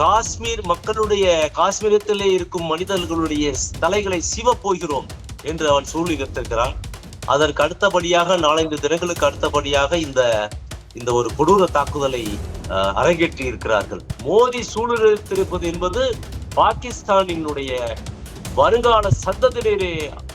காஷ்மீர் மக்களுடைய காஷ்மீரத்திலே இருக்கும் மனிதர்களுடைய தலைகளை சிவ போகிறோம் என்று அவன் சூழ்நிலைத்திருக்கிறான் அதற்கு அடுத்தபடியாக நாலஞ்சு தினங்களுக்கு அடுத்தபடியாக இந்த இந்த ஒரு கொடூர தாக்குதலை அரங்கேற்றி இருக்கிறார்கள். மோடி சூழ்நிலைத்திருப்பது என்பது பாகிஸ்தானினுடைய வருங்கால சந்ததியினரை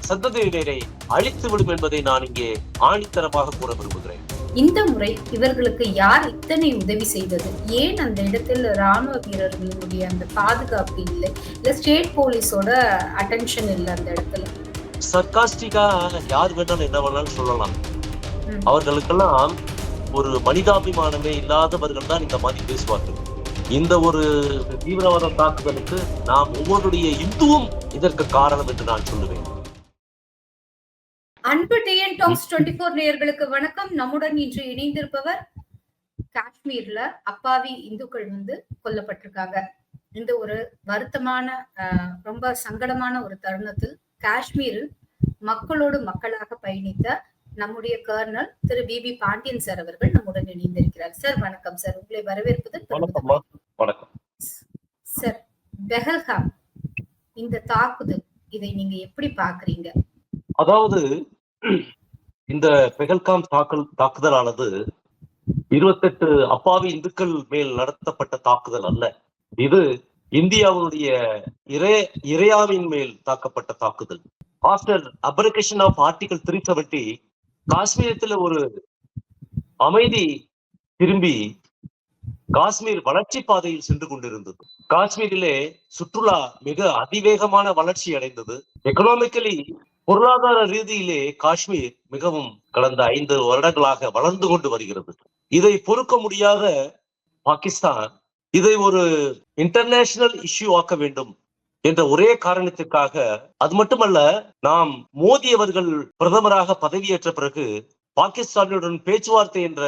சந்ததியினரை அழித்துவிடும் என்பதை நான் இங்கே ஆணித்தரமாக கூற விரும்புகிறேன். இந்த முறை இவர்களுக்கு யார் இத்தனை உதவி செய்தது? ஏன் அந்த இடத்தில் ராணுவ வீரர்களுடைய அந்த பாதுகாப்பு இல்லை? இல்ல ஸ்டேட் போலீஸோட அட்டென்ஷன் இல்லை அந்த இடத்துல? சர்காஸ்டிக்கா யார் வேணாலும் என்ன வேணாலும் சொல்லலாம். அவர்களுக்கெல்லாம் ஒரு மனிதாபிமானமே இல்லாதவர்கள் தான் இந்த மாதிரி பேசுவார்கள். இந்த ஒரு தீவிரவாத தாக்குதலுக்கு நாம் ஒவ்வொருடைய இந்துவும் இதற்கு காரணம் என்று நான் சொல்லுவேன். அன்பு டாக்ஸ் டுவெண்ட்டி ஃபோர் நேயர்களுக்கு வணக்கம். நம்முடன் இன்று இணைந்திருப்பவர் காஷ்மீர்ல அப்பாவி இந்துக்கள் வந்து கொல்லப்பட்டிருக்காங்க. இந்த ஒரு வருத்தமான ரொம்ப சங்கடமான ஒரு தருணத்தில் காஷ்மீரில் மக்களோடு மக்களாக பயணித்த நம்முடைய colonel Thiru P P Pandian sir அவர்கள் நம்முடன் இணைந்திருக்கிறார். சார் வணக்கம். சார் உங்களை வரவேற்பது வணக்கம் சார் பெஹல்காம் இந்த தாக்குதல் இதை நீங்க எப்படி பாக்குறீங்க அதாவது இந்த பெகல்காம் தாக்கல் தாக்குதலானது இருபத்தெட்டு அப்பாவி இந்துக்கள் மேல் நடத்தப்பட்ட தாக்குதல் அல்ல. இது இந்தியாவுடைய இறை இறையாவின் மேல் தாக்கப்பட்ட தாக்குதல். After abrogation of article three seventy காஷ்மீரத்துல ஒரு அமைதி திரும்பி காஷ்மீர் வளர்ச்சி பாதையில் சென்று கொண்டிருந்தது. காஷ்மீரிலே சுற்றுலா மிக அதிவேகமான வளர்ச்சி அடைந்தது. எக்கனாமிக்கலி பொருளாதார ரீதியிலே காஷ்மீர் மிகவும் கடந்த ஐந்து வருடங்களாக வளர்ந்து கொண்டு வருகிறது. இதை பொறுக்க முடியாத பாகிஸ்தான் இதை ஒரு இன்டர்நேஷனல் இஷ்யூ ஆக்க வேண்டும் என்ற ஒரே காரணத்திற்காக அது மட்டுமல்ல நாம் மோடி அவர்கள் பிரதமராக பதவியேற்ற பிறகு பாகிஸ்தானுடன் பேச்சுவார்த்தை என்ற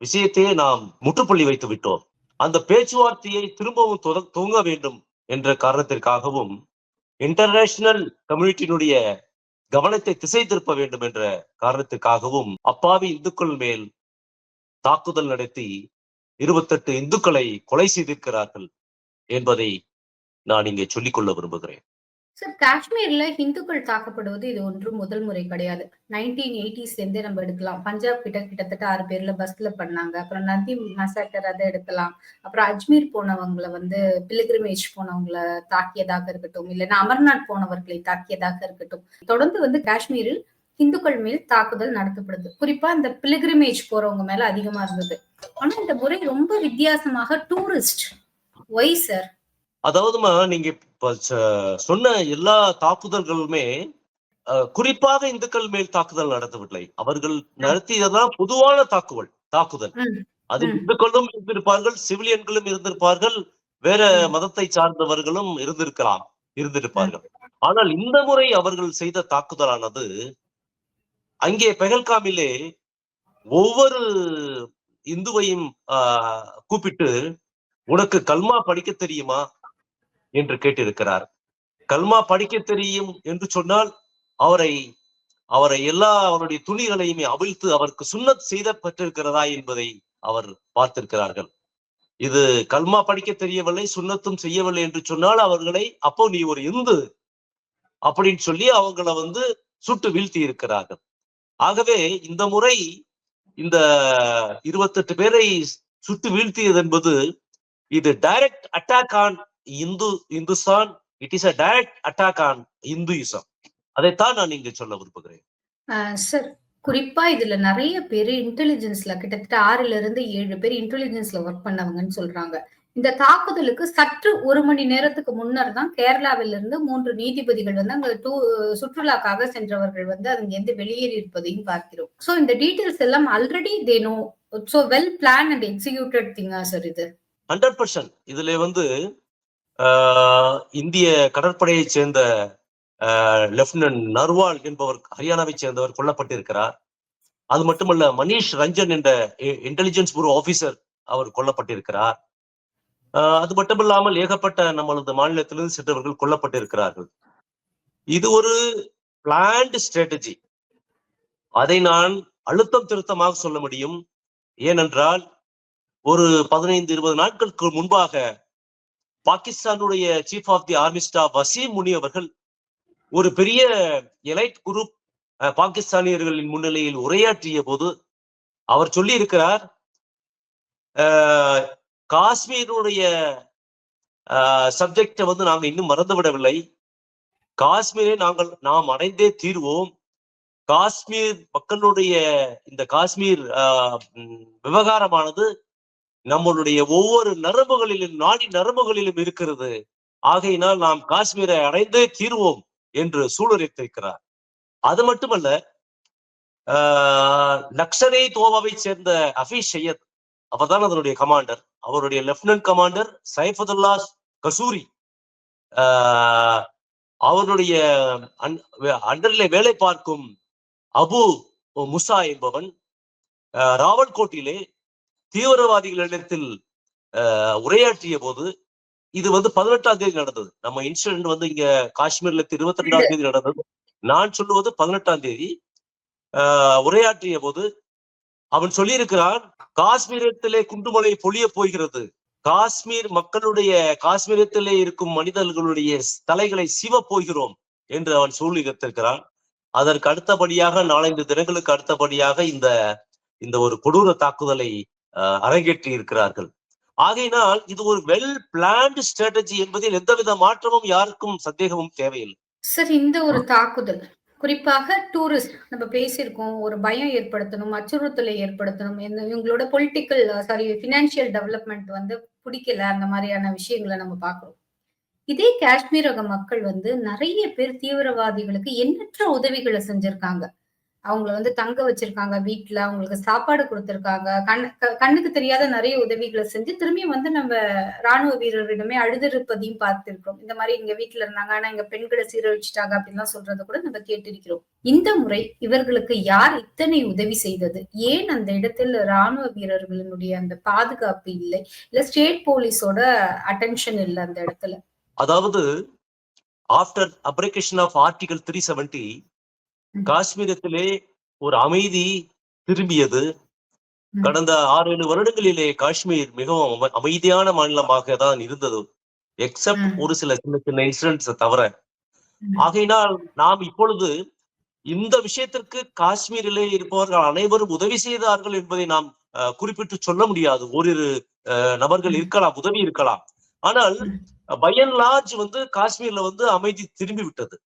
விஷயத்தையே நாம் முற்றுப்புள்ளி வைத்து விட்டோம். அந்த பேச்சுவார்த்தையை திரும்பவும் துவங்க வேண்டும் என்ற காரணத்திற்காகவும் இன்டர்நேஷனல் கம்யூனிட்டியினுடைய கவனத்தை திசை திருப்ப வேண்டும் என்ற காரணத்திற்காகவும் அப்பாவி இந்துக்கள் மேல் தாக்குதல் நடத்தி இருபத்தெட்டு இந்துக்களை கொலை செய்திருக்கிறார்கள் என்பதை நான் இங்கே சொல்லிக்கொள்ள விரும்புகிறேன். சார் காஷ்மீர்ல ஹிந்துக்கள் தாக்கப்படுவது இது ஒன்றும் முதல் முறை கிடையாது. நைன்டீன் எயிட்டிஸ்ல இருந்தே நம்ம எடுக்கலாம். பஞ்சாப் கிட்ட கிட்டத்தட்ட ஆறு பேர்ல பஸ்ல பண்ணாங்க. அப்புறம் நந்தி மசாக்கர் அதை எடுக்கலாம். அப்புறம் அஜ்மீர் போனவங்களை வந்து பிலிகிரிமேஜ் போனவங்களை தாக்கியதாக இருக்கட்டும். இல்லைன்னா அமர்நாத் போனவர்களை தாக்கியதாக இருக்கட்டும். தொடர்ந்து வந்து காஷ்மீரில் இந்துக்கள் மேல் தாக்குதல் நடத்தப்படுது. குறிப்பா இந்த பிலிகிரிமேஜ் போறவங்க மேல அதிகமா இருந்தது. ஆனா இந்த முறை ரொம்ப வித்தியாசமாக டூரிஸ்ட் ஒய் சார் அதாவதுமா நீங்க சொன்ன எல்லா தாக்குதல்களுமே குறிப்பாக இந்துக்கள் மேல் தாக்குதல் நடத்தவில்லை அவர்கள் நடத்தியதுதான் பொதுவான தாக்குதல் தாக்குதல். அது. இந்துக்களும் இருந்திருப்பார்கள் சிவிலியன்களும் இருந்திருப்பார்கள் வேற. மதத்தை சார்ந்தவர்களும் இருந்திருக்கலாம் இருந்திருப்பார்கள் ஆனால் இந்த முறை அவர்கள் செய்த தாக்குதலானது அங்கே பெகல்காமிலே ஒவ்வொரு இந்துவையும் ஆஹ், கூப்பிட்டு உனக்கு கல்மா படிக்க தெரியுமா என்று கேட்டிருக்கிறார். கல்மா படிக்க தெரியும் என்று சொன்னால் அவரை அவரை எல்லா அவருடைய துணிகளையுமே அவிழ்த்து அவருக்கு சுன்னத் செய்தப்பட்டிருக்கிறதா என்பதை அவர் பார்த்திருக்கிறார்கள். இது கல்மா படிக்க தெரியவில்லை சுன்னத்தும் செய்யவில்லை என்று சொன்னால் அவர்களை அப்போ நீ ஒரு இந்து அப்படின்னு சொல்லி அவங்கள வந்து சுட்டு வீழ்த்தி இருக்கிறார்கள் ஆகவே இந்த முறை இந்த இருபத்தெட்டு பேரை சுட்டு வீழ்த்தியது என்பது இது direct attack on Hindu Hindustan it is a direct attack on Hinduism அதைத்தான் நான் இங்கு சொல்ல விரும்புகிறேன். சார் குறிப்பா இதுல நிறைய பேர் இன்டெலிஜென்ஸ்ல கிட்டத்தட்ட ஆறுல இருந்து ஏழு பேர் இன்டெலிஜென்ஸ்ல ஒர்க் பண்ணவங்கன்னு சொல்றாங்க. இந்த தாக்குதலுக்கு சற்று ஒரு மணி நேரத்துக்கு முன்னர் தான் கேரளாவில இருந்து மூன்று நீதிபதிகள் வந்து அங்க டூ சுற்றுலாக்காக சென்றவர்கள் வந்து அங்கிருந்து வெளியேறி இருப்பதையும் பார்க்கிறோம். சோ இந்த டீடைல்ஸ் எல்லாம் already they know so well plan and executed திங்கா sir இது? ஹண்ட்ரட் பர்சன்ட் இதுல வந்து இந்திய கடற்படையைச் சேர்ந்த லெப்டினன்ட் நர்வால் என்பவர் ஹரியானாவை சேர்ந்தவர் கொல்லப்பட்டிருக்கிறார். அது மட்டுமல்ல மணீஷ் ரஞ்சன் என்ற இன்டெலிஜென்ஸ் புரோ ஆபீசர் அவர் கொல்லப்பட்டிருக்கிறார். ஆஹ், அது மட்டுமில்லாமல் ஏகப்பட்ட நம்மளது மாநிலத்திலிருந்து சென்றவர்கள் கொல்லப்பட்டிருக்கிறார்கள். இது ஒரு பிளான்டு ஸ்ட்ராட்டஜி அதை நான் அழுத்தம் திருத்தமாக சொல்ல முடியும். ஏனென்றால் ஒரு பதினைந்து இருபது நாட்களுக்கு முன்பாக பாகிஸ்தானுடைய chief of the army staff Waseem Muni அவர்கள் ஒரு பெரிய எலைட் குரூப் பாகிஸ்தானியர்களின் முன்னிலையில் உரையாற்றிய போது அவர் சொல்லி இருக்கிறார் காஷ்மீருடைய சப்ஜெக்டை வந்து நாங்கள் இன்னும் மறந்துவிடவில்லை. காஷ்மீரை நாங்கள் நாம் அடைந்தே தீர்வோம். காஷ்மீர் மக்களுடைய இந்த காஷ்மீர் விவகாரமானது நம்மளுடைய ஒவ்வொரு நரம்புகளிலும் நாடி நரம்புகளிலும் இருக்கிறது. ஆகையினால் நாம் காஷ்மீரை அடைந்தே தீர்வோம் என்று சூளுரைத்திருக்கிறார் அது மட்டுமல்ல ஆஹ், தோவாவை சேர்ந்த அஃபீஸ் சையத் அவர்தான் அதனுடைய கமாண்டர் அவருடைய லெப்டினன்ட் கமாண்டர் சைஃபதுல்லா கசூரி. ஆஹ், அவருடைய அண்டரிலே வேலை பார்க்கும் அபு முசா என்பவன் ராவல்கோட்டிலே தீவிரவாதிகளிடத்தில் உரையாற்றிய போது இது வந்து பதினெட்டாம் தேதி நடந்தது. நம்ம இன்சிடென்ட் வந்து இங்க காஷ்மீர்ல இருபத்தி ரெண்டாம் தேதி நடந்தது. நான் சொல்லுவது பதினெட்டாம் தேதி. உரையாற்றிய போது அவன் சொல்லியிருக்கிறான் காஷ்மீரத்திலே குண்டுமலை பொழிய போகிறது. காஷ்மீர் மக்களுடைய காஷ்மீரத்திலே இருக்கும் மனிதர்களுடைய தலைகளை சிவ போகிறோம் என்று அவன் சூழ்நிலைத்திருக்கிறான் அதற்கு அடுத்தபடியாக நாலஞ்சு தினங்களுக்கு அடுத்தபடியாக இந்த இந்த ஒரு கொடூர தாக்குதலை அரங்கேற்றி இருக்கிறார்கள் ஆகையினால் இது ஒரு வெல் பிளான்டு ஸ்ட்ராட்டஜி என்பதில் எந்தவித மாற்றமும் யாருக்கும் சந்தேகமும் தேவையில்லை. சார் இந்த ஒரு தாக்குதல் குறிப்பாக டூரிஸ்ட் நம்ம பேசியிருக்கோம் ஒரு பயம் ஏற்படுத்தணும் அச்சுறுத்தலை ஏற்படுத்தணும் இவங்களோட பொலிட்டிக்கல் சாரி பினான்சியல் டெவலப்மெண்ட் வந்து பிடிக்கல அந்த மாதிரியான விஷயங்களை நம்ம பார்க்கிறோம். இதே காஷ்மீர் ரக மக்கள் வந்து நிறைய பேர் தீவிரவாதிகளுக்கு எண்ணற்ற உதவிகளை செஞ்சிருக்காங்க. அவங்கள வந்து தங்க வச்சிருக்காங்க வீட்டுல அவங்களுக்கு சாப்பாடு கொடுத்துருக்காங்க. கண் க- கண்ணுக்கு தெரியாத நிறைய உதவிகளை செஞ்சு திரும்பியும் வந்து நம்ம ராணுவ வீரர்களிடமே அழுதிருப்பதையும் பார்த்திருக்கிறோம். இந்த மாதிரி எங்க வீட்டுல இருந்தாங்க ஆனா எங்க பெண்களை சீரழிச்சிட்டாங்க அப்படின்லாம் சொல்றத கூட நம்ம கேட்டிருக்கிறோம். இந்த முறை இவர்களுக்கு யார் இத்தனை உதவி செய்தது? ஏன் அந்த இடத்தில் ராணுவ வீரர்களினுடைய அந்த பாதுகாப்பு இல்லை? இல்ல ஸ்டேட் போலீஸோட அட்டென்ஷன் இல்லை அந்த இடத்துல? அதாவது after application of article three seventy காஷ்மீரத்திலே ஒரு அமைதி திரும்பியது. கடந்த ஆறு ஏழு வருடங்களிலே காஷ்மீர் மிகவும் அம- அமைதியான மாநிலமாக தான் இருந்தது எக்ஸப்ட். ஒரு சில சின்ன சின்ன இன்சிடென்ட்ஸ் தவிர. ஆகையினால் நாம் இப்பொழுது இந்த விஷயத்திற்கு காஷ்மீரிலே இருப்பவர்கள் அனைவரும் உதவி செய்தார்கள் என்பதை நாம் குறிப்பிட்டு சொல்ல முடியாது ஓரிரு அஹ், நபர்கள். இருக்கலாம் உதவி இருக்கலாம் ஆனால். பை அண்ட் லார்ஜ் வந்து காஷ்மீர்ல வந்து அமைதி திரும்பி விட்டது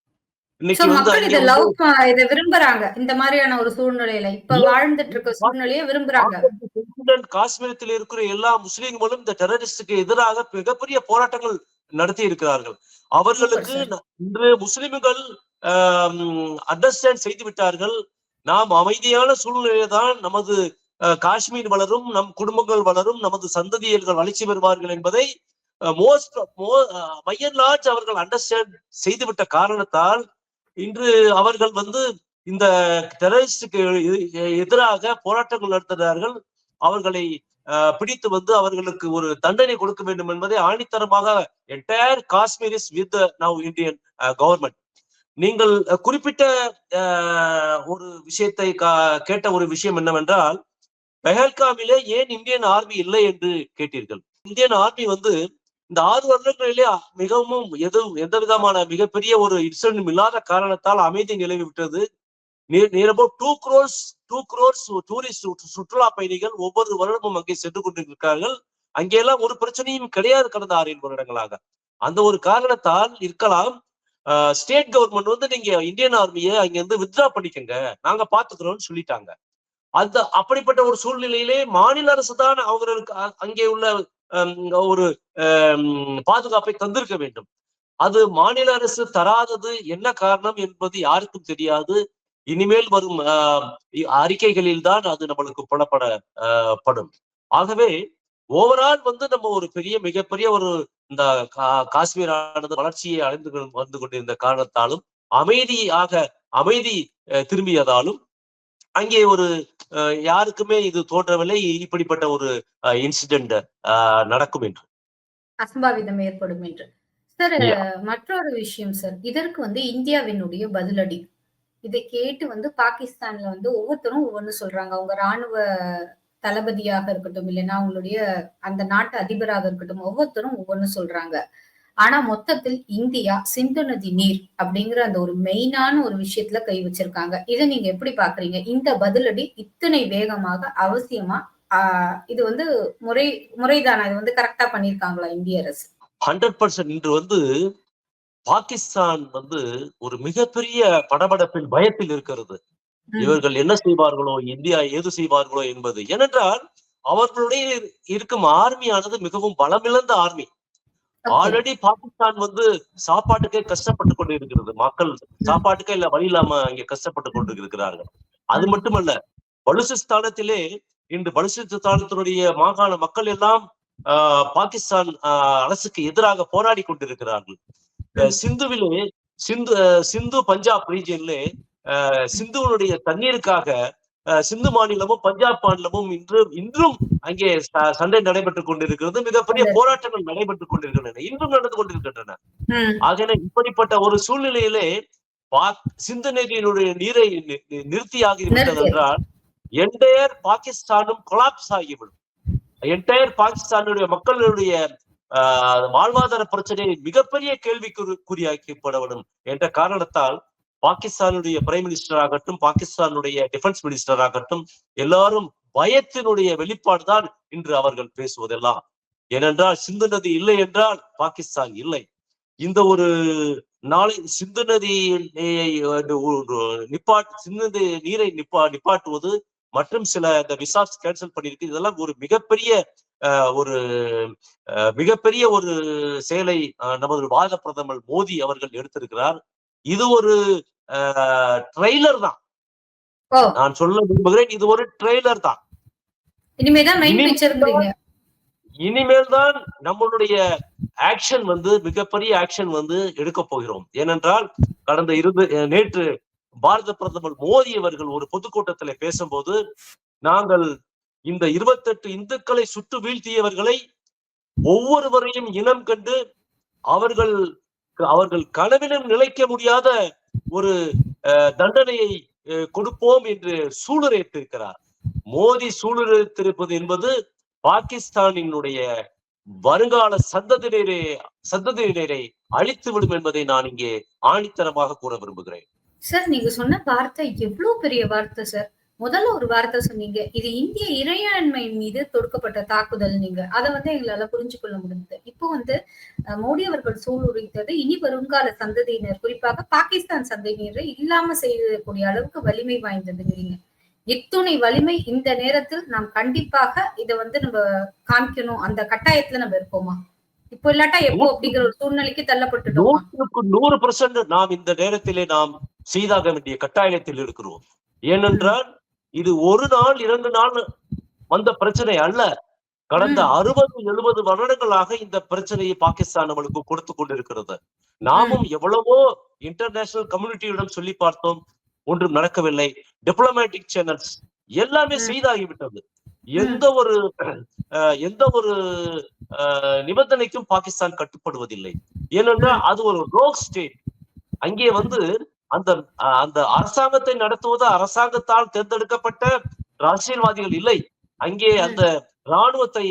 இத விரும்புறாங்க. இந்த மாதிரியான ஒரு சூழ்நிலையில. இப்ப Yes. வாழ்ந்துட்டு இருக்க சூழ்நிலையை விரும்புறாங்க. காஷ்மீரத்தில் இருக்கிற எல்லா முஸ்லிம்களும் இந்த டெரரிஸ்டுக்கு எதிராக மிகப்பெரிய போராட்டங்கள் நடத்தி இருக்கிறார்கள். அவர்களுக்கு இன்று முஸ்லிம்கள் அண்டர்ஸ்டாண்ட் செய்து விட்டார்கள். நாம் அமைதியான சூழ்நிலையில தான் நமது காஷ்மீர் வளரும் நம் குடும்பங்கள் வளரும் நமது சந்ததியர்கள் வளர்ச்சி பெறுவார்கள் என்பதை மோஸ்ட் மையன் லார்ஜ் அவர்கள் அண்டர்ஸ்டாண்ட் செய்துவிட்ட காரணத்தால் இன்று அவர்கள் வந்து இந்த டெரரிஸ்டுக்கு எதிராக போராட்டங்கள் நடத்தினார்கள் அவர்களை அஹ், பிடித்து வந்து அவர்களுக்கு ஒரு தண்டனை கொடுக்க வேண்டும் என்பதை ஆணித்தரமாக entire Kashmir is with now Indian government நீங்கள் குறிப்பிட்ட ஒரு விஷயத்தை கா- கேட்ட ஒரு விஷயம் என்னவென்றால் பெஹல்காமிலே ஏன் இந்தியன் ஆர்மி இல்லை என்று கேட்டீர்கள்? இந்தியன் ஆர்மி வந்து இந்த ஆறு வருடங்களிலே மிகவும் எது எந்த விதமான மிகப்பெரிய ஒரு இன்சிடென்ட் இல்லாத காரணத்தால் அமைதி நிலவி விட்டது near two crores two crores tourist சுற்றுலா பயணிகள் ஒவ்வொரு வருடமும் அங்கே சென்று கொண்டிருக்கிறார்கள். அங்கெல்லாம் ஒரு பிரச்சனையும் கிடையாது கடந்த ஆறு ஏழு வருடங்களாக. அந்த ஒரு காரணத்தால் இருக்கலாம். ஸ்டேட் கவர்மெண்ட் வந்து நீங்க இந்தியன் ஆர்மியை அங்க இருந்து வித்ரா பண்ணிக்கங்க. நாங்க பாத்துக்கிறோம்னு சொல்லிட்டாங்க. அந்த அப்படிப்பட்ட ஒரு சூழ்நிலையிலே மாநில அரசு தான் அவர்களுக்கு அ- அங்கே உள்ள ஒரு பாதுகாப்பை தந்திருக்க வேண்டும். அது மாநில அரசு தராதது என்ன காரணம் என்பது யாருக்கும் தெரியாது. இனிமேல் வரும் ஆஹ், அறிக்கைகளில் தான் அது நம்மளுக்கு புலப்பட படும். ஆகவே ஓவரால் வந்து நம்ம ஒரு பெரிய மிகப்பெரிய ஒரு இந்த கா- காஷ்மீர் ஆனது வளர்ச்சியை அடைந்து கொண்டு- வந்து கொண்டிருந்த காரணத்தாலும் அமைதியாக அமைதி திரும்பியதாலும் அங்கே ஒரு யாருக்குமே இது தோன்றவில்லை. இப்படிப்பட்ட ஒரு இன்சிடென்ட் நடக்கும் என்று. அசம்பாவிதம் ஏற்படும் என்று. சார். மற்றொரு விஷயம் சார் இதற்கு வந்து இந்தியாவினுடைய பதிலடி. இதை கேட்டு வந்து பாகிஸ்தான்ல வந்து ஒவ்வொருத்தரும் ஒவ்வொன்னு சொல்றாங்க. அவங்க ராணுவ தளபதியாக இருக்கட்டும் இல்லைன்னா உங்களுடைய அந்த நாட்டு அதிபராக இருக்கட்டும் ஒவ்வொருத்தரும் ஒவ்வொன்னு சொல்றாங்க. ஆனா மொத்தத்தில் இந்தியா சிந்து நதி நீர் அப்படிங்கிற அந்த ஒரு மெயினான ஒரு விஷயத்துல கை வச்சிருக்காங்க. இதை நீங்க எப்படி பாக்குறீங்க? இந்த பதிலடி இத்தனை வேகமாக அவசியமா ஆஹ் இது வந்து முறை முறைதானா? இது வந்து கரெக்டா பண்ணிருக்காங்களா இந்திய அரசு? ஹண்ட்ரட் பர்சன்ட் இன்று வந்து பாகிஸ்தான் வந்து ஒரு மிகப்பெரிய படபடப்பில் பயத்தில் இருக்கிறது. இவர்கள் என்ன செய்வார்களோ இந்தியா ஏது செய்வார்களோ என்பது. ஏனென்றால் அவர்களுடைய இருக்கும் ஆர்மியானது மிகவும் பலமிழந்த ஆர்மி. ஆல்ரெடி பாகிஸ்தான் வந்து சாப்பாட்டுக்கே கஷ்டப்பட்டு கொண்டு இருக்கிறது மக்கள் சாப்பாட்டுக்கே இல்ல வழி இல்லாம இங்க கஷ்டப்பட்டு கொண்டு இருக்கிறாங்க அது மட்டுமல்ல பலுசிஸ்தானத்திலே இன்று பலுசிஸ்தானத்தினுடைய மாகாண மக்கள் எல்லாம் ஆஹ், பாகிஸ்தான் ஆஹ், அரசுக்கு எதிராக போராடி கொண்டிருக்கிறார்கள். சிந்துவிலே சிந்து சிந்து பஞ்சாப் ரீஜியன்ல சிந்துவனுடைய தண்ணீருக்காக சிந்து மாநிலமும் பஞ்சாப் மாநிலமும் இன்று இன்றும் அங்கே சண்டை நடைபெற்றுக் கொண்டிருக்கிறது மிகப்பெரிய. போராட்டங்கள் நடைபெற்றுக் கொண்டிருக்கின்றன இன்றும் நடந்து கொண்டிருக்கின்றன. ஆகையினால் இப்படிப்பட்ட ஒரு சூழ்நிலையிலே சிந்து நதியினுடைய நீரை நிறுத்தியாகி விட்டது நிறுத்தி. என்றால் என்டையர் பாகிஸ்தானும் கொலாப்ஸ் ஆகிவிடும் என்டையர் பாகிஸ்தானுடைய மக்களுடைய வாழ்வாதார பிரச்சனை மிகப்பெரிய கேள்விக்குறி குறியாக்கப்படவிடும் என்ற காரணத்தால் பாகிஸ்தானுடைய பிரைம் மினிஸ்டர் ஆகட்டும் பாகிஸ்தானுடைய டிஃபென்ஸ் மினிஸ்டர் ஆகட்டும் எல்லாரும் பயத்தினுடைய வெளிப்பாடுதான் இன்று அவர்கள் பேசுவதெல்லாம். ஏனென்றால் சிந்து நதி இல்லை என்றால் பாகிஸ்தான் இல்லை. இந்த ஒரு நாளை சிந்து நதி நிப்பாட் சிந்து நதி நீரை நிப்பா நிப்பாட்டுவது மற்றும் சில இந்த விசாஸ் கேன்சல் பண்ணியிருக்கு இதெல்லாம் ஒரு மிகப்பெரிய அஹ், ஒரு அஹ், மிகப்பெரிய ஒரு செயலை அஹ், நமது பாரத பிரதமர் மோடி அவர்கள் எடுத்திருக்கிறார். இது ஒரு ட்ரெய்லர் தான். நான் சொல்ல விரும்புகிறேன் இது ஒரு ட்ரெய்லர் தான். இனிமேல் தான் நம்மளுடைய ஆக்ஷன் வந்து மிகப்பெரிய ஆக்ஷன் வந்து எடுக்க போகிறோம். ஏனென்றால் கடந்த இருந்து அஹ் நேற்று பாரத பிரதமர் மோடி அவர்கள் ஒரு பொதுக்கூட்டத்துல பேசும்போது நாங்கள் இந்த இருபத்தெட்டு இந்துக்களை சுட்டு வீழ்த்தியவர்களை ஒவ்வொருவரையும் இனம் கண்டு அவர்கள் அவர்கள் கனவிலும் நிலைக்க முடியாத ஒரு தண்டனையை கொடுப்போம் என்று சூளுரைத்திருக்கிறார் மோடி சூளுரைத்திருப்பது என்பது பாகிஸ்தானினுடைய வருங்கால சந்ததியினரை சந்ததியினரை அழித்து விடும் என்பதை நான் இங்கே ஆணித்தரமாக கூற விரும்புகிறேன். சார் நீங்க சொன்ன வார்த்தை எவ்வளவு பெரிய வார்த்தை சார்? முதல்ல ஒரு வார்த்தை சொன்னீங்க. இது இந்திய இறையாண்மை மீது தொடுக்கப்பட்ட தாக்குதல் நீங்க. அதை வந்து எங்களால புரிஞ்சு கொள்ள முடிந்தது. இப்போ வந்து மோடி அவர்கள் சூளுரைத்தது இனி வருங்கால சந்ததியினர் குறிப்பாக பாகிஸ்தான் சந்ததியினரை இல்லாம செய்யக்கூடிய அளவுக்கு வலிமை வாய்ந்ததுங்கிறீங்க. இத்துணை வலிமை இந்த நேரத்தில் நாம் கண்டிப்பாக இதை வந்து நம்ம காமிக்கணும் அந்த கட்டாயத்துல நம்ம இருப்போமா? இப்போ இல்லாட்டா எப்போ அப்படிங்கிற ஒரு சூழ்நிலைக்கு நூற்றுக்கு நூறு பெர்சன்ட் நாம் இந்த நேரத்திலே நாம் செய்தாக வேண்டிய கட்டாயத்தில் இருக்கிறோம். ஏனென்றால் இது ஒரு நாள் இரண்டு நாள் வந்த பிரச்சனை அல்ல. கடந்த. அறுபது எழுபது வருடங்களாக இந்த பிரச்சனையை பாகிஸ்தான் நம்மளுக்கு கொடுத்து கொண்டிருக்கிறது. நாமும் எவ்வளவோ இன்டர்நேஷனல் கம்யூனிட்டியிடம் சொல்லி பார்த்தோம். ஒன்றும் நடக்கவில்லை. டிப்ளமேட்டிக் சேனல்ஸ் எல்லாமே. செய்தாகிவிட்டது எந்த ஒரு எந்த ஒரு நிபந்தனைக்கும் பாகிஸ்தான் கட்டுப்படுவதில்லை. ஏனென்றால் அது ஒரு ரோக் ஸ்டேட் அங்கே வந்து அந்த அந்த அரசாங்கத்தை நடத்துவது அரசாங்கத்தால் தேர்ந்தெடுக்கப்பட்ட அரசியல்வாதிகள் இல்லை. அங்கே. அந்த ராணுவத்தை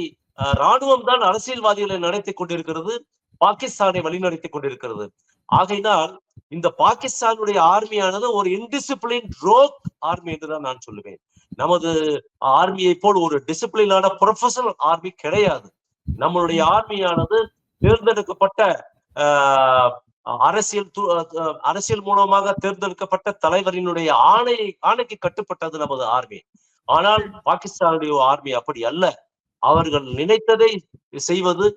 ராணுவம் தான் அரசியல்வாதிகளை நடத்தி கொண்டிருக்கிறது பாகிஸ்தானை வழிநடத்தி கொண்டிருக்கிறது. ஆகையினால் இந்த பாகிஸ்தானுடைய ஆர்மியானது ஒரு இன்டிசிப்ளின் ரோக் ஆர்மி என்றுதான் நான் சொல்லுவேன். நமது ஆர்மியை போல் ஒரு டிசிப்ளினான ப்ரொஃபஷனல் ஆர்மி கிடையாது. நம்மளுடைய ஆர்மியானது தேர்ந்தெடுக்கப்பட்ட ஆஹ், அரசியல் அரசியல் மூலமாக தேர்ந்தெடுக்கப்பட்ட தலைவரினுடைய ஆணை ஆணைக்கு கட்டுப்பட்டது நமது ஆர்மி. ஆனால் பாகிஸ்தானுடைய ஆர்மி அப்படி அல்ல. அவர்கள் நினைத்ததை செய்வது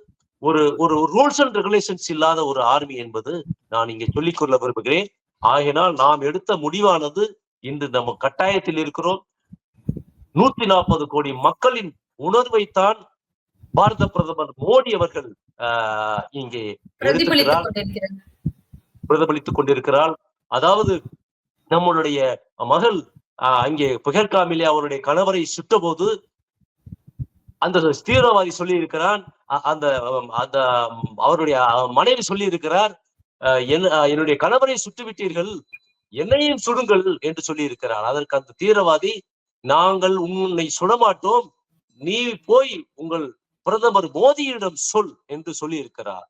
ஒரு ஒரு ரூல்ஸ் அண்ட் ரெகுலேஷன்ஸ் இல்லாத ஒரு ஆர்மி என்பது நான் இங்கே சொல்லிக்கொள்ள விரும்புகிறேன். ஆகையினால் நாம் எடுத்த முடிவானது இன்று நம்ம கட்டாயத்தில் இருக்கிறோம். நூத்தி நாற்பது கோடி மக்களின் உணர்வைத்தான் பாரத பிரதமர் மோடி அவர்கள் ஆஹ், இங்கே எடுத்திருக்கிறார். பிரதிபலித்துக் கொண்டிருக்கிறாள். அதாவது நம்மளுடைய மகள் அங்கே புகர்காமிலே அவருடைய கணவரை சுட்டபோது அந்த தீவிரவாதி சொல்லி இருக்கிறான் அந்த அஹ், அந்த அவருடைய மனைவி சொல்லி இருக்கிறார் அஹ், அஹ், என்னுடைய கணவரை சுட்டு விட்டீர்கள் என்னையும் சுடுங்கள் என்று சொல்லி இருக்கிறார் அதற்கு அந்த தீவிரவாதி நாங்கள் உன்னை சுடமாட்டோம் நீ போய் உங்கள் பிரதமர் மோடியிடம் சொல் என்று சொல்லி இருக்கிறார்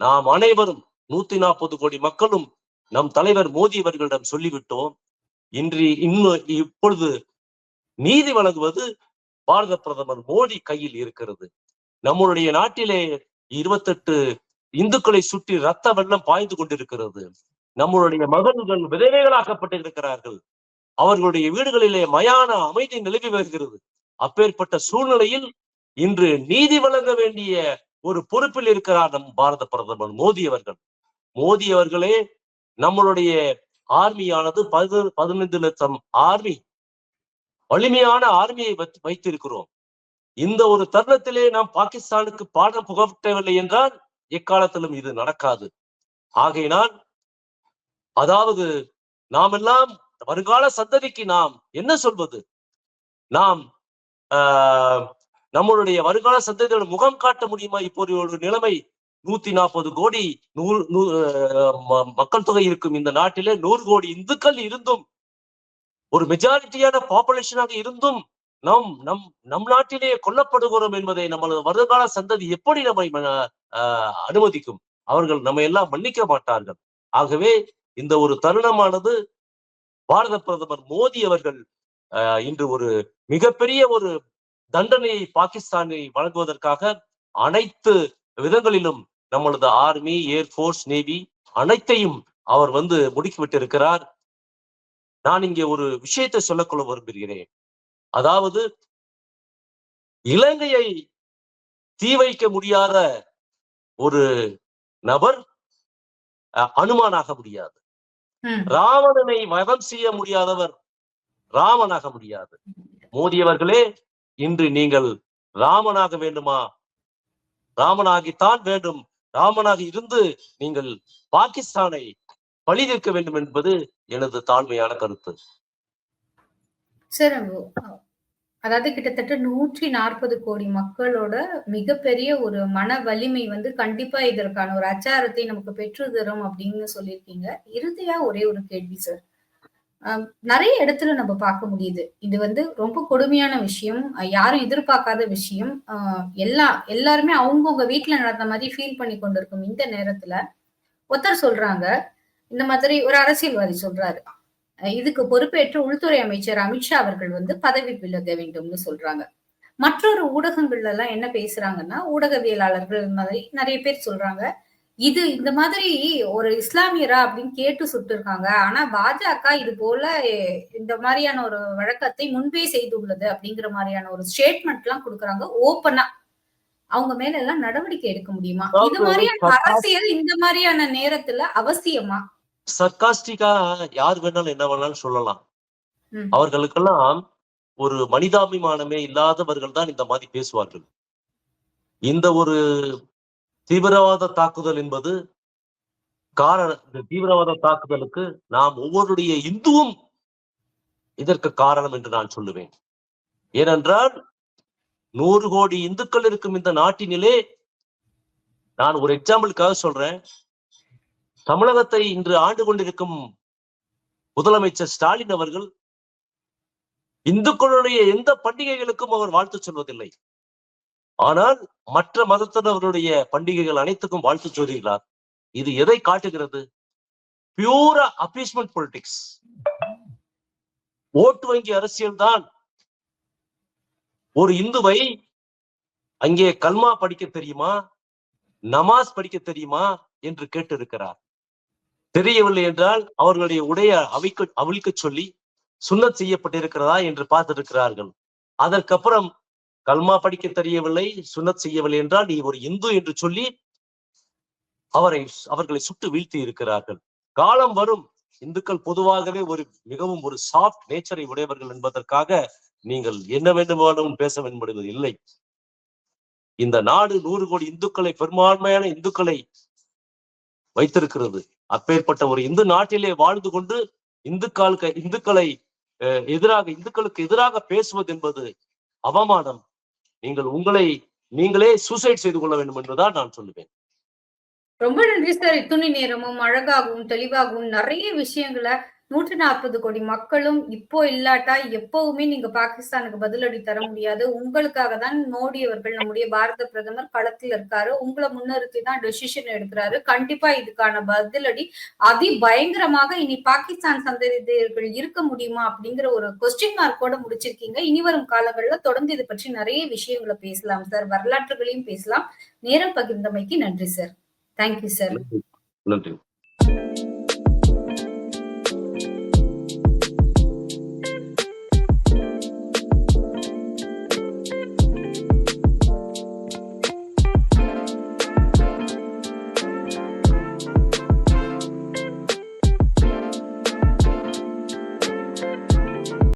நாம் அனைவரும் நூத்தி நாற்பது கோடி மக்களும் நம் தலைவர் மோடி அவர்களிடம் சொல்லிவிட்டோம். இன்று இன்னும் இப்பொழுது நீதி வழங்குவது பாரத பிரதமர் மோடி கையில் இருக்கிறது. நம்மளுடைய நாட்டிலே இருபத்தெட்டு இந்துக்களை சுற்றி ரத்த வெள்ளம் பாய்ந்து கொண்டிருக்கிறது. நம்மளுடைய மகன்கள் விதவைகளாக்கப்பட்டிருக்கிறார்கள். அவர்களுடைய வீடுகளிலே மயான அமைதி நிலவி வருகிறது. அப்பேற்பட்ட சூழ்நிலையில் இன்று நீதி வழங்க வேண்டிய ஒரு பொறுப்பில் இருக்கிறார் நம் பாரத பிரதமர் மோடி அவர்கள். மோடி அவர்களே நம்மளுடைய ஆர்மியானது பது பதினைந்து லட்சம் ஆர்மி வலிமையான ஆர்மியை வைத்து- வைத்திருக்கிறோம். இந்த ஒரு தருணத்திலே நாம் பாகிஸ்தானுக்கு பாடம் புகட்டவில்லை என்றால் எக்காலத்திலும் இது நடக்காது. ஆகையினால் அதாவது நாம் எல்லாம் வருங்கால சந்ததிக்கு நாம் என்ன சொல்வது? நாம் ஆஹ், நம்மளுடைய வருங்கால சந்ததியோட முகம் காட்ட முடியுமா? இப்போ ஒரு நிலைமை நூத்தி நாற்பது கோடி நூறு நூ- ம- மக்கள் தொகை இருக்கும் இந்த நாட்டிலே நூறு கோடி இந்துக்கள் இருந்தும் ஒரு மெஜாரிட்டியான பாப்புலேஷனாக இருந்தும் நம் நம் நம் நாட்டிலே கொல்லப்படுகிறோம் என்பதை நம்மளது வருங்கால சந்ததி எப்படி நம்மை அனுமதிக்கும்? அவர்கள் நம்ம எல்லாம் மன்னிக்க மாட்டார்கள். ஆகவே இந்த ஒரு தருணமானது பாரத பிரதமர் மோடி அவர்கள் இன்று ஒரு மிகப்பெரிய ஒரு தண்டனையை பாகிஸ்தானை வழங்குவதற்காக அனைத்து விதங்களிலும் நம்மளது ஆர்மி ஏர்போர்ஸ் நேவி அனைத்தையும் அவர் வந்து முடுக்கிவிட்டிருக்கிறார். நான் இங்கே ஒரு விஷயத்தை சொல்லக்கொள்ள விரும்புகிறேன். அதாவது இலங்கையை தீ வைக்க முடியாத ஒரு நபர் அனுமானாக முடியாது. ராவணனை வதம் செய்ய முடியாதவர் ராமனாக முடியாது. மோடி அவர்களே இன்று நீங்கள் ராமனாக வேண்டுமா? ராமனாகித்தான் வேண்டும். ராமனாக இருந்து நீங்கள் பாகிஸ்தானை பழி தீர்க்க வேண்டும் என்பது எனது தாழ்மையான கருத்து. சார் அதாவது கிட்டத்தட்ட நூற்றி நாற்பது கோடி மக்களோட மிகப்பெரிய ஒரு மன வலிமை வந்து கண்டிப்பா இதற்கான ஒரு அச்சாரத்தை நமக்கு பெற்று தரும் அப்படின்னு சொல்லியிருக்கீங்க. இறுதியா ஒரே ஒரு கேள்வி சார். நிறைய இடத்துல நம்ம பார்க்க முடியுது. இது வந்து ரொம்ப கொடுமையான விஷயம். யாரும் எதிர்பார்க்காத விஷயம். ஆஹ் எல்லா எல்லாருமே அவங்கவுங்க வீட்டுல நடந்த மாதிரி ஃபீல் பண்ணி கொண்டிருக்கும் இந்த நேரத்துல ஒருத்தர் சொல்றாங்க இந்த மாதிரி ஒரு அரசியல்வாதி சொல்றாரு. அஹ் இதுக்கு பொறுப்பேற்று உள்துறை அமைச்சர் அமித்ஷா அவர்கள் வந்து பதவி விலக வேண்டும்னு சொல்றாங்க. மற்றொரு ஊடகங்கள்ல எல்லாம் என்ன பேசுறாங்கன்னா ஊடகவியலாளர்கள் மாதிரி நிறைய பேர் சொல்றாங்க இது இந்த மாதிரி ஒரு இஸ்லாமியரா அப்படின்னு கேட்டு சுட்டிருக்காங்க. ஆனா பாஜக இது போல இந்த மாதிரியான ஒரு வழக்கத்தை முன்பே செய்துள்ளது அப்படிங்கிற மாதிரியான ஒரு ஸ்டேட்மெண்ட் எல்லாம் கொடுக்குறாங்க ஓப்பனா அவங்க மேல எல்லாம் நடவடிக்கை எடுக்க முடியுமா? இது மாதிரியான அரசியல் இந்த மாதிரியான நேரத்துல அவசியமா? சர்காஸ்டிக்கா யார் வேணாலும் என்ன வேணாலும் சொல்லலாம். அவர்களுக்கெல்லாம் ஒரு மனிதாபிமானமே இல்லாதவர்கள் தான் இந்த மாதிரி பேசுவார்கள். இந்த ஒரு தீவிரவாத தாக்குதல் என்பது காரண இந்த தீவிரவாத தாக்குதலுக்கு நாம் ஒவ்வொருடைய இந்துவும் இதற்கு காரணம் என்று நான் சொல்லுவேன். ஏனென்றால் நூறு கோடி இந்துக்கள் இருக்கும் இந்த நாட்டினிலே நான் ஒரு எக்ஸாம்பிளுக்காக சொல்றேன். தமிழகத்தை இன்று ஆண்டு கொண்டிருக்கும் முதலமைச்சர் ஸ்டாலின் அவர்கள் இந்துக்களுடைய எந்த பண்டிகைகளுக்கும் அவர் வாழ்த்து சொல்வதில்லை. ஆனால் மற்ற மதத்தினருடைய பண்டிகைகள் அனைத்துக்கும் வாழ்த்து சொல்கிறார் இது எதை காட்டுகிறது? பியூரா அப்பீஸ்மெண்ட் பொலிட்டிக்ஸ் ஓட்டு வங்கி அரசியல் தான். ஒரு இந்துவை அங்கே கல்மா படிக்க தெரியுமா? நமாஸ் படிக்க தெரியுமா? என்று கேட்டிருக்கிறார். தெரியவில்லை என்றால் அவர்களுடைய உடைய அவிக்க அவிழ்க்க சொல்லி சுண்ணத் செய்யப்பட்டிருக்கிறதா என்று பார்த்திருக்கிறார்கள். அதற்கப்புறம் கல்மா படிக்க தெரியவில்லை சுனத் செய்யவில்லை என்றால் நீ ஒரு இந்து என்று சொல்லி அவரை அவர்களை சுட்டு வீழ்த்தி இருக்கிறார்கள். காலம் வரும். இந்துக்கள் பொதுவாகவே ஒரு மிகவும் ஒரு சாஃப்ட் நேச்சரை உடையவர்கள் என்பதற்காக நீங்கள் என்ன வேண்டுமானாலும் பேச என்பது இல்லை. இந்த நாடு நூறு கோடி இந்துக்களை பெரும்பான்மையான இந்துக்களை வைத்திருக்கிறது. அப்பேற்பட்ட ஒரு இந்து நாட்டிலே வாழ்ந்து கொண்டு இந்துக்களுக்கு இந்துக்களை அஹ், எதிராக இந்துக்களுக்கு எதிராக பேசுவது என்பது அவமானம். நீங்கள் உங்களை நீங்களே சூசைட் செய்து கொள்ள வேண்டும் என்றுதான் நான் சொல்லுவேன். ரொம்ப நன்றி சார் இத்துணை நேரமும் அழகாகவும் தெளிவாகவும் நிறைய விஷயங்களை நூற்றி நாற்பது கோடி மக்களும் இப்போ இல்லாட்டா எப்பவுமே நீங்க பாகிஸ்தானுக்கு பதிலடி தர முடியாது. உங்களுக்காக தான் மோடி அவர்கள் நம்முடைய பாரத பிரதமர் களத்தில் இருக்காரு. உங்களை முன்னிறுத்தி தான் டெசிஷன் எடுக்கிறாரு. கண்டிப்பா இதுக்கான பதிலடி அதி பயங்கரமாக இனி பாகிஸ்தான் சந்ததியர்கள் இருக்க முடியுமா அப்படிங்கிற ஒரு கொஸ்டின் மார்க்கோட முடிச்சிருக்கீங்க. இனி வரும் காலங்கள்ல தொடர்ந்து இது பற்றி நிறைய விஷயங்களை பேசலாம் சார். வரலாற்றுகளையும் பேசலாம். நேரம் பகிர்ந்தமைக்கு நன்றி சார். தேங்க்யூ சார் நன்றி.